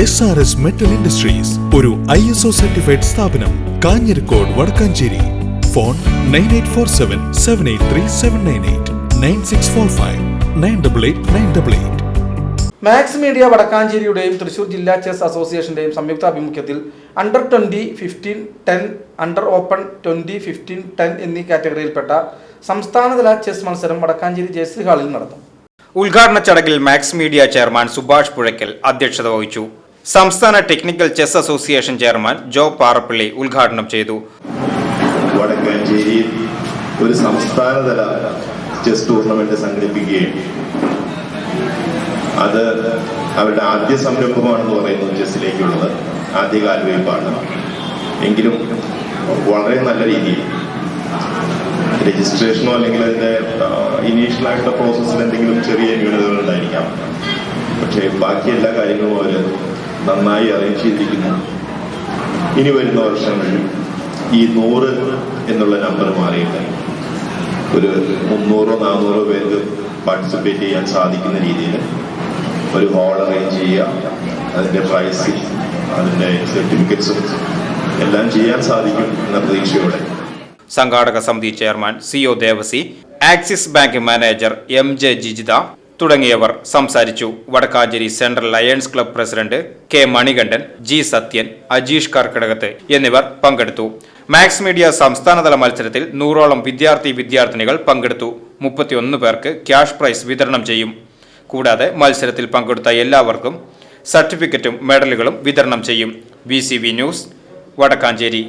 S R S metal industries ഒരു I S O certified സ്ഥാപനം Kanjirakode Vadakkanchery. Phone nine eight four seven seven eight three seven nine eight nine six four five nine double eight nine double eight Max Media വടക്കാഞ്ചേരിയുടെയും Thrissur ജില്ലാ chess അസോസിയേഷന്റെയും സംയുക്ത ആഭിമുഖ്യത്തിൽ under twenty fifteen ten under open twenty fifteen ten എന്നീ കാറ്റഗറിയിൽപ്പെട്ട സംസ്ഥാനതല chess മത്സരം വടക്കാഞ്ചേരി ജയശ്രീ ഹാളിൽ നടന്നു. ഉദ്ഘാടന ചടങ്ങിൽ Max Media chairman Subhash Puzhakkal അധ്യക്ഷത വഹിച്ചു. സംസ്ഥാന technical chess association chairman Jo Parappally ഉദ്ഘാടനം ചെയ്തു. ഒരു സംസ്ഥാനതല ചെസ് ടൂർണമെന്റ് സംഘടിപ്പിക്കുകയും അത് അവരുടെ ആദ്യ സംരംഭമാണെന്ന് പറയുന്നത് ചെസ്സിലേക്കുള്ളത്. ആദ്യകാല കാൽവയ്പ്പാണ് എങ്കിലും വളരെ നല്ല രീതിയിൽ രജിസ്ട്രേഷനോ അല്ലെങ്കിൽ അതിന്റെ ഇനീഷ്യലായിട്ടുള്ള പ്രോസസ്സിൽ എന്തെങ്കിലും ചെറിയ ന്യൂനതകൾ ഉണ്ടായിരിക്കാം. പക്ഷേ ബാക്കി എല്ലാ കാര്യങ്ങളും അവർ നന്നായി അറേഞ്ച് ചെയ്തിരിക്കുന്നു ഇനി വരുന്ന വർഷങ്ങളിൽ ഈ നൂറ് എന്നുള്ള നമ്പർ മാറിയിട്ട് ഒരു മുന്നൂറോ നാനൂറോ പേർക്ക് പാർട്ടിസിപ്പേറ്റ് ചെയ്യാൻ സാധിക്കുന്ന രീതിയിൽ ഒരു ഹോൾ അറേഞ്ച് ചെയ്യുക. അതിന്റെ പ്രൈസ് അതിന്റെ സർട്ടിഫിക്കറ്റ്സും എല്ലാം ചെയ്യാൻ സാധിക്കും എന്ന പ്രതീക്ഷയോടെ. സംഘാടക സമിതി chairman C O Devasi Axis bank manager M J Jijitha തുടങ്ങിയവർ സംസാരിച്ചു. Vadakkanchery central lions club president K Manikandan G Sathyan Ajeesh Karkidakath എന്നിവർ പങ്കെടുത്തു. മാക്സ് മീഡിയ സംസ്ഥാനതല മത്സരത്തിൽ നൂറോളം വിദ്യാർത്ഥി വിദ്യാർത്ഥിനികൾ പങ്കെടുത്തു. മുപ്പത്തിയൊന്ന് പേർക്ക് ക്യാഷ് പ്രൈസ് വിതരണം ചെയ്യും. കൂടാതെ മത്സരത്തിൽ പങ്കെടുത്ത എല്ലാവർക്കും സർട്ടിഫിക്കറ്റും മെഡലുകളും വിതരണം ചെയ്യും. V news Vadakkanchery.